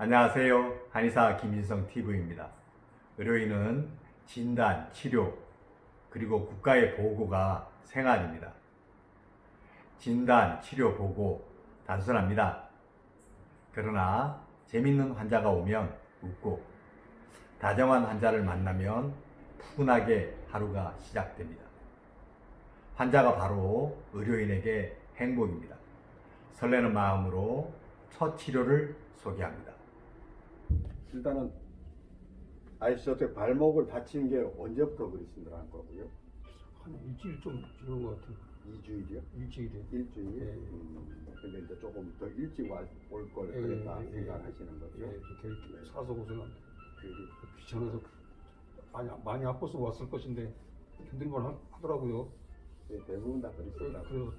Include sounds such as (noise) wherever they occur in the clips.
안녕하세요. 한의사 김인성 TV입니다. 의료인은 진단, 치료, 그리고 국가의 보고가 생활입니다. 진단, 치료, 보고 단순합니다. 그러나 재밌는 환자가 오면 웃고 다정한 환자를 만나면 푸근하게 하루가 시작됩니다. 환자가 바로 의료인에게 행복입니다. 설레는 마음으로 첫 치료를 소개합니다. 일단은 아저씨 어떻게 발목을 다친 게 언제부터 그러신다는 거고요? 한 일주일 좀 지난 것 같아요. 2주일이요? 일주일에. 일주일? 예. 음, 근데 이제 조금 더 일찍 올 걸 예, 그랬다 예, 예. 생각하시는 거죠? 예, 이렇게 사서 고생한 그, 귀찮아서 많이 많이 아파서 왔을 것인데 힘들만 하- 하더라고요. 예, 대부분 다 그래- 그러시더라고요. 그래서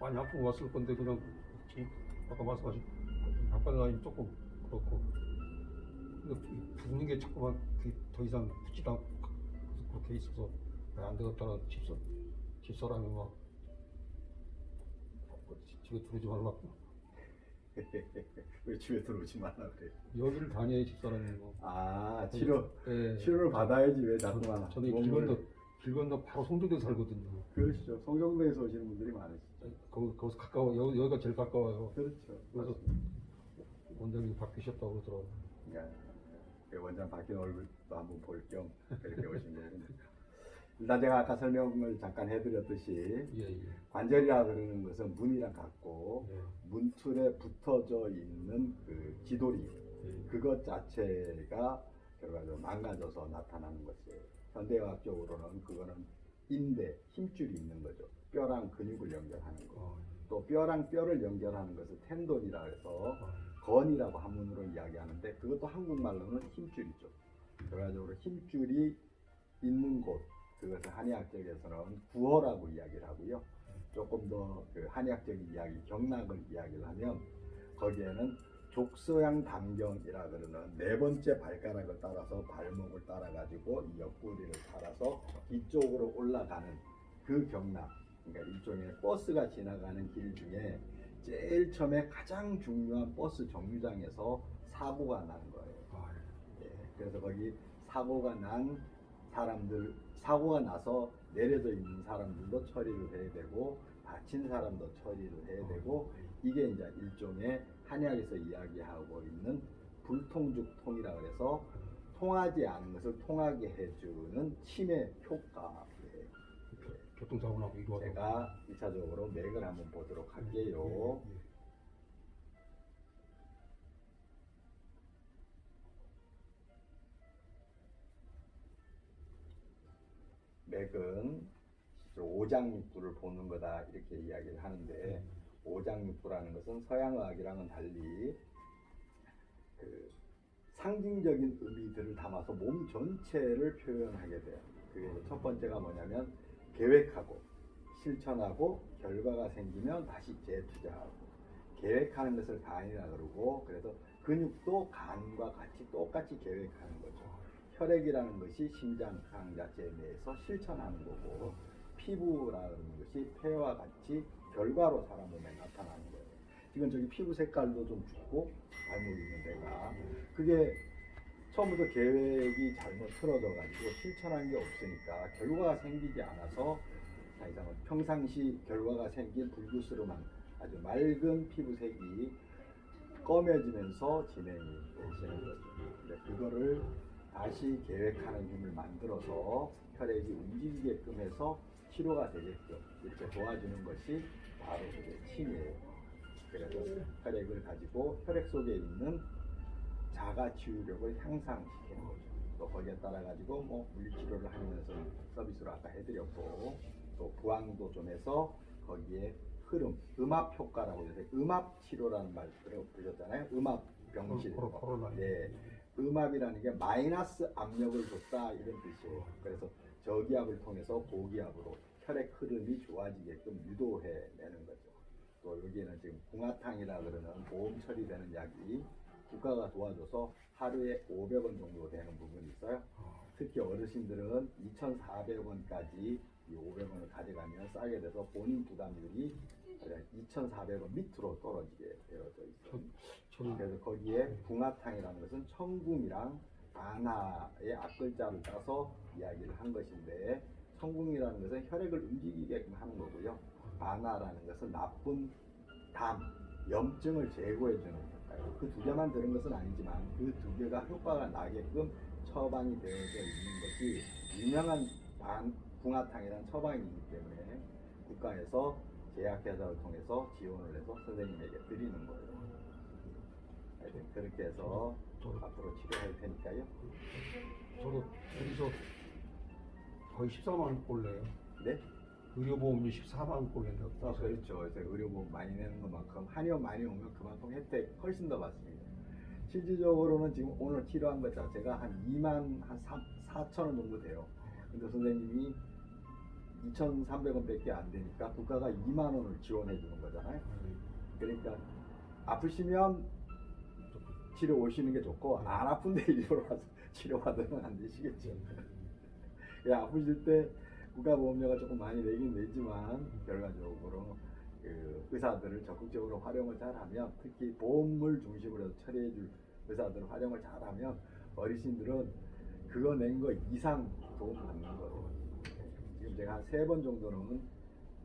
많이 아프고 왔을 건데 그냥 지- 아까 말씀하신 바깥에 조금 그렇고 붓는 게 자꾸만 그더 이상 붙지도 않고 그렇게 있어서 안 되겠다는 집사 집사람이 막 집에 들어오지 말라고 (laughs) 왜 집에 들어오지 말라 그래요? 여기를 다녀야 집사람이 뭐. 아 치료 예. 치료를 받아야지 왜 자꾸만 저는 몸을- 길 건너 길 건너 바로 송도에 살거든요. 그러시죠. 성경도에서 오시는 분들이 많으시죠. 거기 거기서 가까워 여, 여기가 제일 가까워요. 그렇죠. 그래서 원장님이 바뀌셨다고 그러더라고. 예. 그 원장 바뀐 얼굴도 한번 볼겸 그렇게 오신 거군요. 일단 제가 아까 설명을 잠깐 해드렸듯이 예 예. 관절이라 그러는 것은 문이랑 같고 예. 문틀에 붙어져 있는 그 기돌이 예. 그것 자체가 결과적으로 망가져서 나타나는 것이에요. 현대의학적으로는 그거는 인대, 힘줄이 있는 거죠. 뼈랑 근육을 연결하는 거. 어, 또 뼈랑 뼈를 연결하는 것을 텐돈이라 해서 어, 건이라고 한문으로 이야기하는데 그것도 한국말로는 힘줄이죠. 결과적으로 힘줄이 있는 곳 그것을 한의학적에서는 구어라고 이야기를 하고요. 조금 더 그 한의학적인 이야기, 경락을 이야기를 하면 거기에는 족소양 담경이라 그러는 네 번째 발가락을 따라서 발목을 따라 가지고 이 옆구리를 따라서 이쪽으로 올라가는 그 경락. 그러니까 일종의 버스가 지나가는 길 중에 제일 처음에 가장 중요한 버스 정류장에서 사고가 나는 거예요. 아, 예, 그래서 거기 사고가 난 사람들, 사고가 나서 내려져 있는 사람들도 처리를 해야 되고, 다친 사람도 처리를 해야 되고, 이게 이제 일종의 한의학에서 이야기하고 있는 불통죽통이라 그래서 통하지 않은 것을 통하게 해주는 치매 효과예요. 교통사고 나고 이거 제가 1차적으로 맥을 한번 보도록 예, 할게요. 맥은 오장육부를 보는 거다 이렇게 이야기를 하는데 오장육부라는 것은 서양의학이랑은 달리 그 상징적인 의미들을 담아서 몸 전체를 표현하게 돼요. 그게 이제 첫 번째가 뭐냐면 계획하고 실천하고 결과가 생기면 다시 재투자하고 계획하는 것을 간이라 그러고 그래서 근육도 간과 같이 똑같이 계획하는 거죠. 혈액이라는 것이 심장 상 자체 내에서 실천하는 거고 피부라는 것이 폐와 같이 결과로 사람 몸에 나타나는 거예요. 지금 저기 피부 색깔도 좀 죽고 발목 있는 데가 그게 처음부터 계획이 잘못 틀어져 가지고 실천한 게 없으니까 결과가 생기지 않아서 사실상은 평상시 결과가 생긴 불구스름한 아주 맑은 피부색이 검해지면서 진행이 되시는 거죠. 근데 그거를 다시 계획하는 힘을 만들어서 혈액이 움직이게끔 해서 치료가 되게끔 이렇게 도와주는 것이 바로 그게 침이에요. 그래서 혈액을 가지고 혈액 속에 있는 자가 치유력을 향상시키는 거죠. 또 거기에 따라 가지고 뭐 물리치료를 하면서 서비스로 아까 해드렸고 또 부항도 좀 해서 거기에 흐름, 음압 효과라고 해서 음압 치료라는 말 들어보셨잖아요. 음압 병실. 네. 음압이라는 게 마이너스 압력을 줬다 이런 뜻이에요. 그래서 저기압을 통해서 고기압으로 혈액 흐름이 좋아지게끔 유도해내는 거죠. 또 여기에는 지금 궁화탕이라 그러는 보험 처리되는 약이 국가가 도와줘서 하루에 500원 정도 되는 부분이 있어요. 특히 어르신들은 2,400원까지 이 500원을 가져가면 싸게 돼서 본인 부담률이 2,400원 밑으로 떨어지게 되어져 있어요. 그래서 거기에 붕어탕이라는 것은 청궁이랑 안하의 앞글자를 따서 이야기를 한 것인데 청궁이라는 것은 혈액을 움직이게끔 하는 거고요. 안하라는 것은 나쁜 담, 염증을 제거해 주는 그 두 개만 들은 것은 아니지만 그 두 개가 효과가 나게끔 처방이 되어져 있는 것이 유명한 반, 붕어탕이라는 처방이 있기 때문에 국가에서 제약회사를 통해서 지원을 해서 선생님에게 드리는 거예요. 하여튼 그렇게 해서 저, 앞으로 치료할 테니까요. 저도 여기서 거의 14만 원 꼴내요. 네? 의료보험료 14만 원 꼴낸다고. 아, 그렇죠. 그래서 의료보험 많이 내는 것만큼 한의원 많이 오면 그만큼 혜택 훨씬 더 받습니다. 실질적으로는 지금 오늘 치료한 것 자체가 한 2만 한 3, 4천 원 정도 돼요. 근데 선생님이 2,300원밖에 안 되니까 국가가 2만 원을 지원해 주는 거잖아요. 그러니까 아프시면 치료 오시는 게 좋고 안 아픈데 (laughs) 일부러 와서 치료받으면 안 되시겠죠. 그 아프실 때 국가보험료가 조금 많이 내긴 내지만 결과적으로 그 의사들을 적극적으로 활용을 잘하면 특히 보험을 중심으로 해서 처리해줄 의사들을 활용을 잘하면 어르신들은 그거 낸 거 이상 도움 받는 거예요. 지금 제가 한 세 번 정도는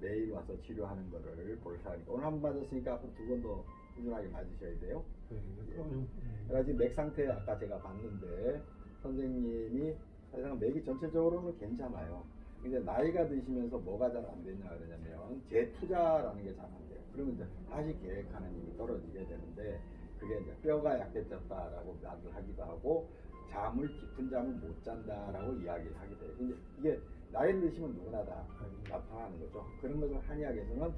매일 와서 치료하는 거를 볼 사람이니까 오늘 한 번 맞았으니까 앞으로 두 번 더 꾸준하게 맞으셔야 돼요. 네, 그럼요. 그래서 지금 맥 상태 아까 제가 봤는데 선생님이 사실상 맥이 전체적으로는 괜찮아요. 근데 나이가 드시면서 뭐가 잘 안 되냐 그러냐면 재투자라는 게 잘 안 돼요. 그러면 이제 다시 계획하는 힘이 떨어지게 되는데 그게 이제 뼈가 약해졌다라고 말을 하기도 하고 잠을 깊은 잠을 못 잔다라고 이야기를 하게 돼요. 근데 이게 나이를 드시면 누구나 다 나타나는 거죠. 그런 것을 한의학에서는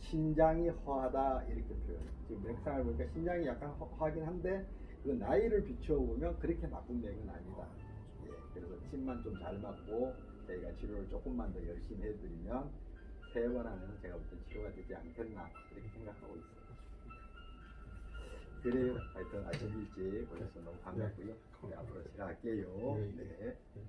신장이 허하다 이렇게 표현해요. 지금 맥상을 보니까 신장이 약간 허, 하긴 한데 그 나이를 비추어 보면 그렇게 나쁜 맥은 아니다. 예, 그래서 침만 좀 잘 맞고 저희가 치료를 조금만 더 열심히 해드리면 세번 하면 제가 볼때 치료가 되지 않겠나 이렇게 생각하고 있습니다. 그래요. 하여튼 아침 일찍 오셔서 너무 반갑고요. 네, 앞으로 제가 할게요. 네, 네. 네. 네.